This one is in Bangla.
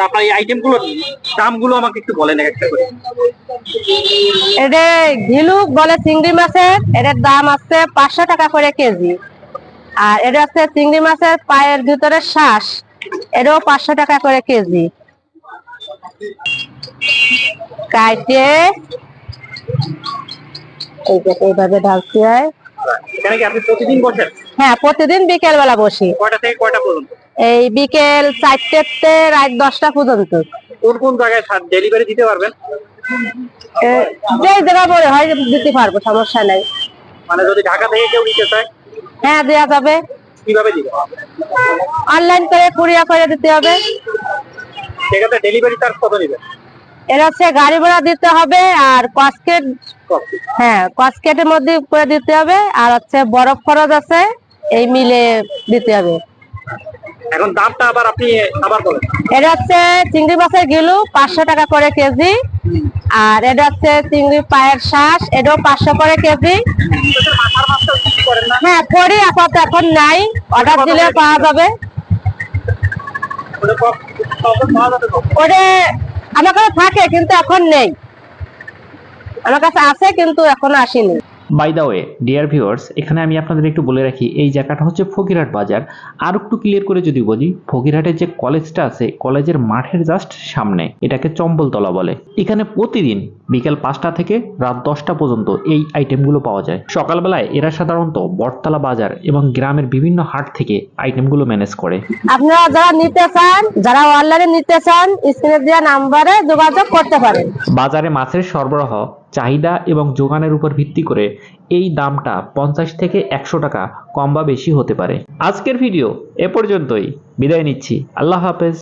আচ্ছা আপনার এই আইটেমগুলোর দামগুলো আমাকে একটু বলেন একটা করে। এটা ঘিলুক বলে চিংড়ি মাছের এটার দাম আছে পাঁচশো টাকা করে কেজি। আর এটা হচ্ছে চিংড়ি মাছের পায়ের ভিতরে শ্বাস এটাও পাঁচশো টাকা করে কেজি। কাইটে এই যে এইভাবে ঢালতে হয় এখানে কি আপনি প্রতিদিন বসেন? হ্যাঁ প্রতিদিন বিকেল বেলা বসি। কয়টা থেকে কয়টা পর্যন্ত? এই বিকেল চারটে রাত দশটা পর্যন্ত। কোন কোন জায়গায় ডেলিভারি দিতে পারবেন? এ, যে জায়গা বলে হয় দিতে পারব সমস্যা নাই। মানে যদি ঢাকা থেকে কেউ নিতে চায় হ্যাঁ দেওয়া যাবে। কীভাবে দিবে? অনলাইন করে কুরিয়া করে দিতে হবে। সেক্ষেত্রে ডেলিভারি চার্জ কত নেবে? এর হচ্ছে গাড়ি ভাড়া দিতে হবে আর কসকেট হ্যাঁ কসকেটের মধ্যে করে দিতে হবে। আর হচ্ছে বরফ খরচ আছে। এই মিলে দিতে হবে। এখন দামটা আবার আপনি আবার বলেন। এটা হচ্ছে চিংড়ি মাছের গিলু পাঁচশো টাকা করে কেজি। আর এটা হচ্ছে চিংড়ি পায়ের শ্বাস এটাও পাঁচশো করে কেজি। হ্যাঁ করি আপাতত এখন নাই। অর্ডার দিলে পাওয়া যাবে? ওটা আমার কাছে থাকে কিন্তু এখন নেই। আমার কাছে আছে কিন্তু এখনও আসেনি। By the way dear viewers এখানে আমি আপনাদের একটু বলে রাখি এই জায়গাটা হচ্ছে ফকিরহাট বাজার। আর একটু ক্লিয়ার করে যদি বলি ফকিরহাটের যে কলেজটা আছে কলেজের মাঠের জাস্ট সামনে এটাকে চম্বলতলা বলে। এখানে প্রতিদিন বিকেল পাঁচটা থেকে রাত দশটা পর্যন্ত এই আইটেমগুলো পাওয়া যায়। সকালবেলায় এরা সাধারণত বটতলা বাজার এবং গ্রামের বিভিন্ন হাট থেকে আইটেমগুলো ম্যানেজ করে। আপনারা যারা নিতে চান যারা অনলাইনে নিতে চান স্ক্রিনে দেওয়া নাম্বারে যোগাযোগ করতে পারেন। বাজারে মাছের সরবরাহ চাহিদা এবং যোগানের উপর ভিত্তি করে এই দামটা পঞ্চাশ থেকে একশো টাকা কম বা বেশি হতে পারে। আজকের ভিডিও এ পর্যন্তই। বিদায় নিচ্ছি। আল্লাহ হাফেজ।